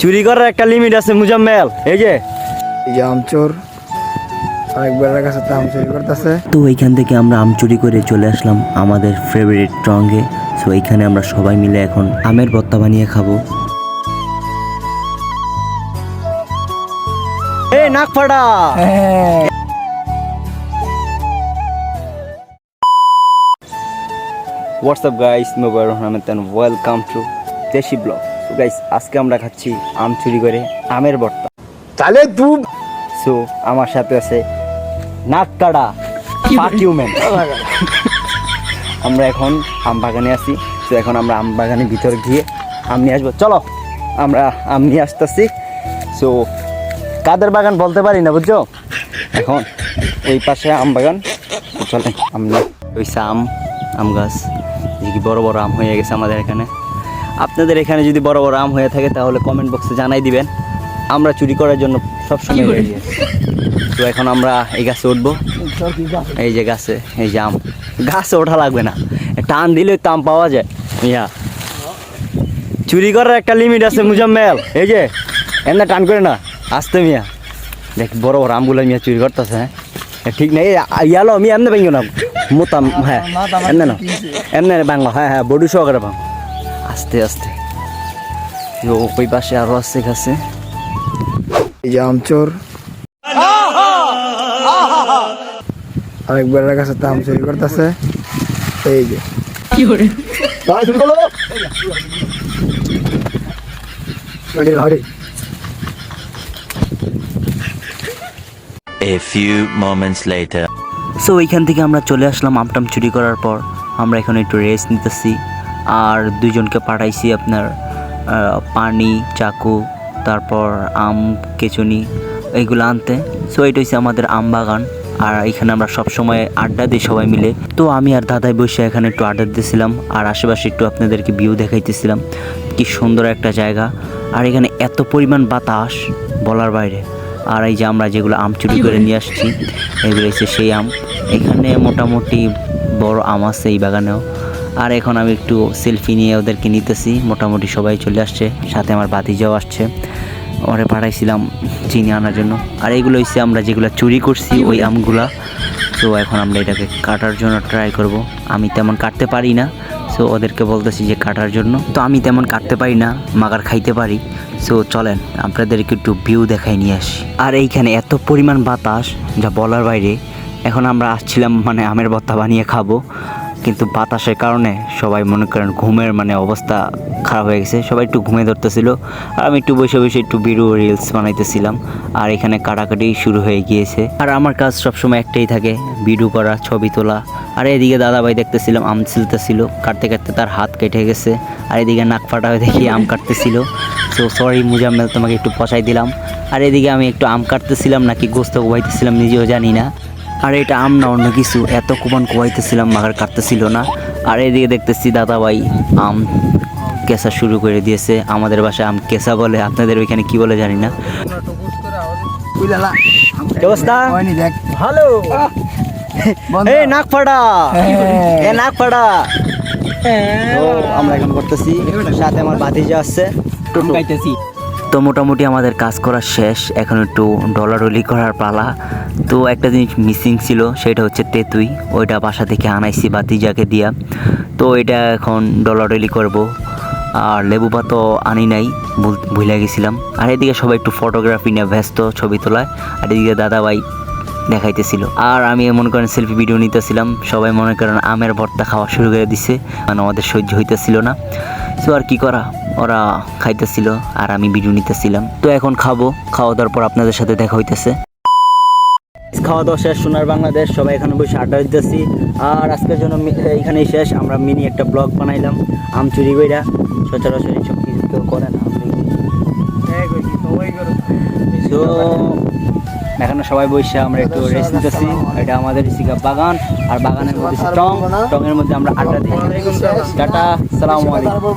চুরি করার একটা লিমিট আছে মুজাম্মেল। এই যে। এই যে আমচোর আরেকবার কাছে তো আম চুরি করতেছে। তো এইখান থেকে আমরা আম চুরি করে চলে আসলাম আমাদের ফেভারিট ট্রঙ্গে। সো এইখানে আমরা সবাই মিলে এখন আমের ভর্তা বানিয়ে খাব। এই নাক ফাটা। What's up guys mobile Rahman welcome to desi blog তো গাইস আজকে আমরা খাচ্ছি আম চুরি করে আমের ভর্তা। তাহলে তুই সো আমার সাথে আছে নাক কাটা আমরা এখন আম বাগানে আছি। তো এখন আমরা আম বাগানের ভিতরে গিয়ে আম নিয়ে আসব। চলো আমরা আম নিয়ে আসতেছি। সো কাদের বাগান বলতে পারি না বুঝছ? এখন ওই পাশে আম বাগান। তো চলে আমরা ওই আম আম গাছ। যে কি বড় বড় আম হয়ে গেছে আমাদের এখানে। আপনাদের এখানে যদি বড় বড় আম হয়ে থাকে তাহলে কমেন্ট বক্সে জানাই দিবেন। আমরা চুরি করার জন্য সবসময় রেডি আছি। তো এখন আমরা এই গাছে উঠবো। এই যে গাছে এই যে আম। গাছে ওঠা লাগবে না। টান দিলে তো আম পাওয়া যায়। ইয়া চুরি করার একটা লিমিট আছে মুজাম্মেল। এই যে এমনি টান করে না। আসতে মিয়া। দেখ বড় বড় আমগুলো মিয়া চুরি করতেছে হ্যাঁ? ঠিক নাই ইয়ালো আমি এমনি ভাঙিও না মোতাম হ্যাঁ। এমনি না। এমনি বাংলা হ্যাঁ হ্যাঁ বডি সহকারে বাং আস্তে আস্তে। ওই পাশে আরও আছে গাছে। এই যে আমচোর। আরেকবার কাছে তো আম চুরি করতেছে। এই যে। কি করে? A few moments later. So ওইখান থেকে আমরা চলে আসলাম আমটাম চুরি করার পর। আমরা এখন একটু রেস্ট নিতেছি। আর দুজনকে পাঠাইছি আপনার পানি চাকু তারপর আম কেচুনি এইগুলো আনতে। সো এটা হচ্ছে আমাদের আম বাগান। আর এখানে আমরা সব সময় আড্ডা দিই সবাই মিলে। তো আমি আর দাদাই বসে এখানে একটু আড্ডা দিয়েছিলাম আর আশেপাশে একটু আপনাদেরকে ভিউ দেখাইতেছিলাম। কি সুন্দর একটা জায়গা। আর এখানে এত পরিমাণ বাতাস বলার বাইরে। আর এই যে আমরা যেগুলো আম চুরি করে নিয়ে আসছি এগুলো হচ্ছে সেই আম। এখানে মোটামুটি বড় আম আছে এই বাগানেও। আর এখন আমি একটু সেলফি নিয়ে ওদেরকে নিতেছি। মোটামুটি সবাই চলে আসছে। সাথে আমার বাতিজাও আসছে। ওরে পাঠাইছিলাম চিনি আনার জন্য। আর এইগুলো হচ্ছে আমরা যেগুলো চুরি করছি, ওই আমগুলা। তো এখন আমরা এটাকে কাটার জন্য ট্রাই করব। আমি তেমন কাটতে পারি না। সো ওদেরকে বলতেছি যে কাটার জন্য। তো আমি তেমন কাটতে পারি না, মাগার খাইতে পারি। সো চলেন, আপনাদেরকে একটু ভিউ দেখাই নিয়ে আসি। আর এইখানে এত পরিমাণ বাতাস, যা বলার বাইরে। এখন আমরা আসছিলাম মানে আমের ভর্তা বানিয়ে খাব। কিন্তু বাতাসের কারণে সবাই মনে করেন ঘুমের মানে অবস্থা খারাপ হয়ে গেছে। সবাই একটু ঘুমে ধরতেছিল। আর আমি একটু বসে বসে একটু বিরু রিলস বানাইতেছিলাম। আর এখানে কাটাকাটি শুরু হয়ে গিয়েছে। আর আমার কাজ সবসময় একটাই থাকে, ভিডিও করা, ছবি তোলা। আর এদিকে দাদাভাই দেখতেছিলাম, আম ছিলতেছিল। কাটতে কাটতে তার হাত কেটে গেছে। আর এদিকে নাক ফাটা হয়ে দেখি আম কাটতেছিল। তো সরি মুজাম্মেল, তোমাকে একটু পচাই দিলাম। আর এদিকে আমি একটু আম কাটতেছিলাম, নাকি গোস্ত কোবাইতেছিলাম নিজেও জানি না। আর এটা আম না অন্য কিছু। এত কুপন কোয়াইতেছিলাম মাগার কাটতেছিল না। আর এদিকে দেখতেছি দাদা ভাই আম কেসা শুরু করে দিয়েছে। আমাদের বাসায় আম কেসা বলে আপনাদের ওইখানে কি বলে জানি না। কি অবস্থা? ভালো। বন্ধ। নাক ফাটা হ্যাঁ। এ নাক ফাটা আমরা এখন করতেছি। সাথে আমার বাতিজা আসছে টোটো তো মোটামুটি আমাদের কাজ করা শেষ। এখন একটু ডলারলি করার পালা। তো একটা জিনিস মিসিং ছিল, সেটা হচ্ছে তেতুই। ওইটা বাসা থেকে আনাইছি বাতিজাকে দিয়া। তো এটা এখন ডলারলি করব। আর লেবু পাতো আনি নাই, ভুল- গেছিলাম। আর এদিকে সবাই একটু ফটোগ্রাফি নিয়ে ব্যস্ত ছবি তোলায়। আর এদিকে দাদাভাই দেখাইতেছিল। আর আমি মনে করেন সেলফি ভিডিও নিতেছিলাম। সবাই মনে করেন আমের ভর্তা খাওয়া শুরু করে দিছে। মানে আমাদের সহ্য হইতেছিল না। তো আর কি করা? ওরা খাইতেছিল আর আমি ভিডিও নিতেছিলাম। তো এখন খাব খাওয়া দাওয়ার পর আপনাদের সাথে দেখা হইতেছে। খাওয়া দাওয়া শেষ সোনার বাংলাদেশ সবাই এখানে বসে আড্ডা দিতেছি। আর আজকের জন্য এখানেই শেষ আমরা মিনি একটা ব্লগ বানাইলাম আম চুরি কইরা। সচরাচর এইসব কিছু কেউ করে না তো এখানে সবাই বসে আমরা একটু রেস্ট নিতেছি। এটা আমাদের সিকা বাগান আর বাগানের মধ্যে টং। টঙের মধ্যে আমরা আড্ডা দিই। টাটা সালামু আলাইকুম।